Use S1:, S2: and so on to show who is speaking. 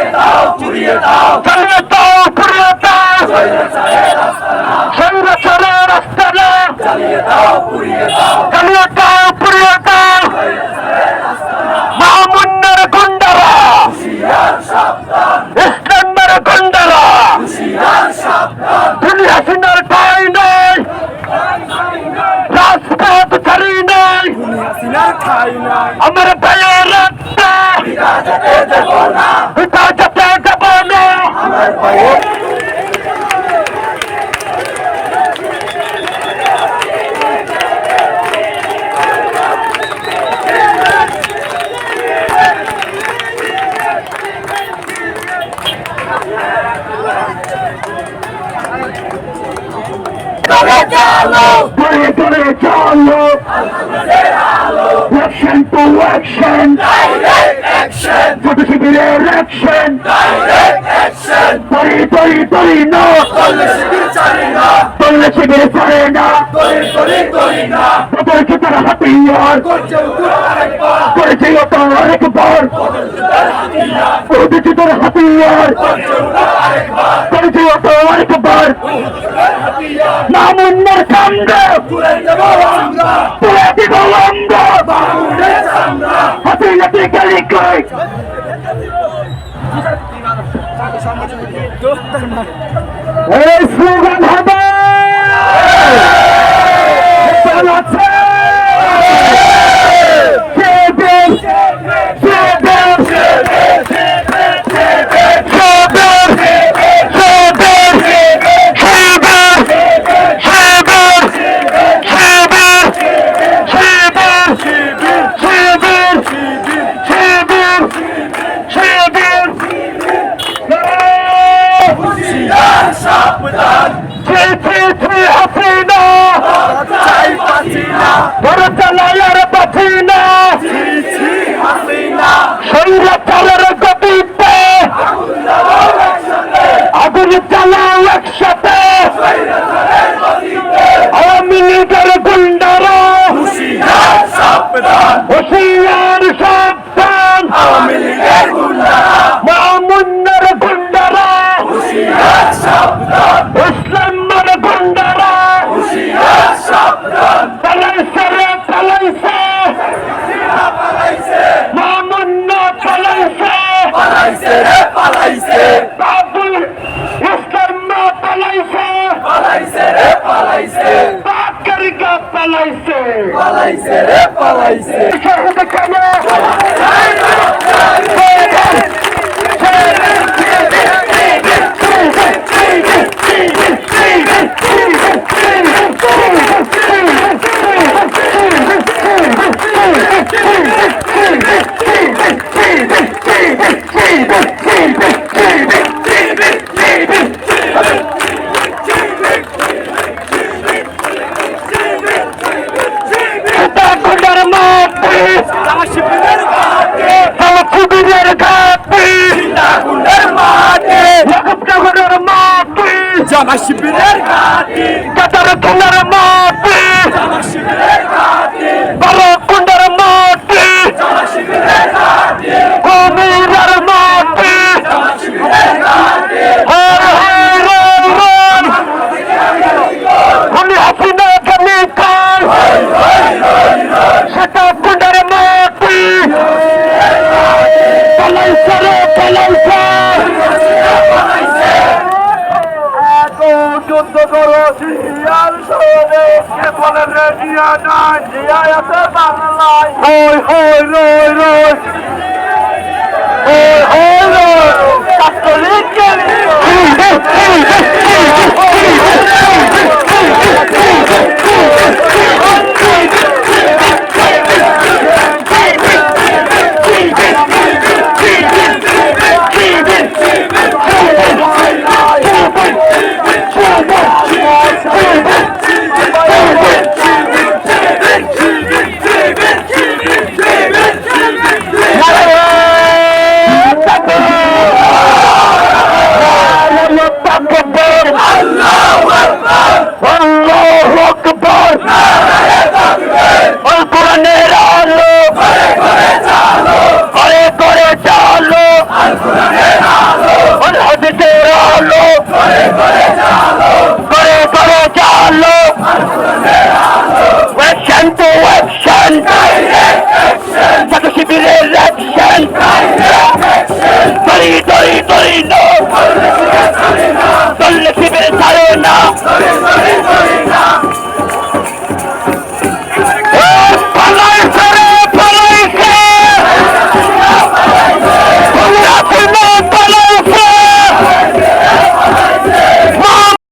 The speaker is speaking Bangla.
S1: পুড়িয়ে দাও পুড়িয়ে দাও। পুড়িয়ে দাও পুড়িয়ে দাও। শরীরে চলে রাস্তা না জ্বালিয়ে দাও পুড়িয়ে দাও। জ্বালিয়ে দাও পুড়িয়ে দাও। মাহমুন্নার গুন্ডারা। ইসলামের গুন্ডারা। দুনিয়া সিনার ঠাই নাই। রাজপথ ছাড়ি নাই। আমার ভাইয়ের পিতা যেতে দেব না পিতা যেতে Action to action! Direct! action. Gotta keep it in action. Direct action. Pari pari pari na. Tolle shibir chare na. Tolle shibir chare na. Tolle tolle tolle na. Tolle ki tara hatiyar. Korche ukur arekbar. Korche ukur arekbar. Korche ukur hatiyar. Korche ukur arekbar. Korche ukur arekbar. নামুন্নার কান্ড তুলে দেব আমরা তুলে দেব আমরা বাবুরে আমরা কই এই স্লোগান বড় চালায়ার বাসিনা শরীর চালের গতিতে। আগুন চালাও একসাথে। আওয়ামী লীগের গুন্ডারা। হুশিয়ার সাবধান। মামুন্নার গুন্ডারা। ইসলামের গুন্ডারা। পালাইছে পালাইছে। পালাইছে। বাবু ইসলামা পালাইছে। পালাইছে রে পালাইছে। পাকরিকা পালাইছে। পালাইছে রে পালাইছে। শহীদ Mas se perder, cantar যুদ্ধ করো জিয়ার শহরে কেবলের জিয়া নাই? জিয়া আছে বাংলায়। হই হই রই রই হই হই রই ছাত্রলীগ করে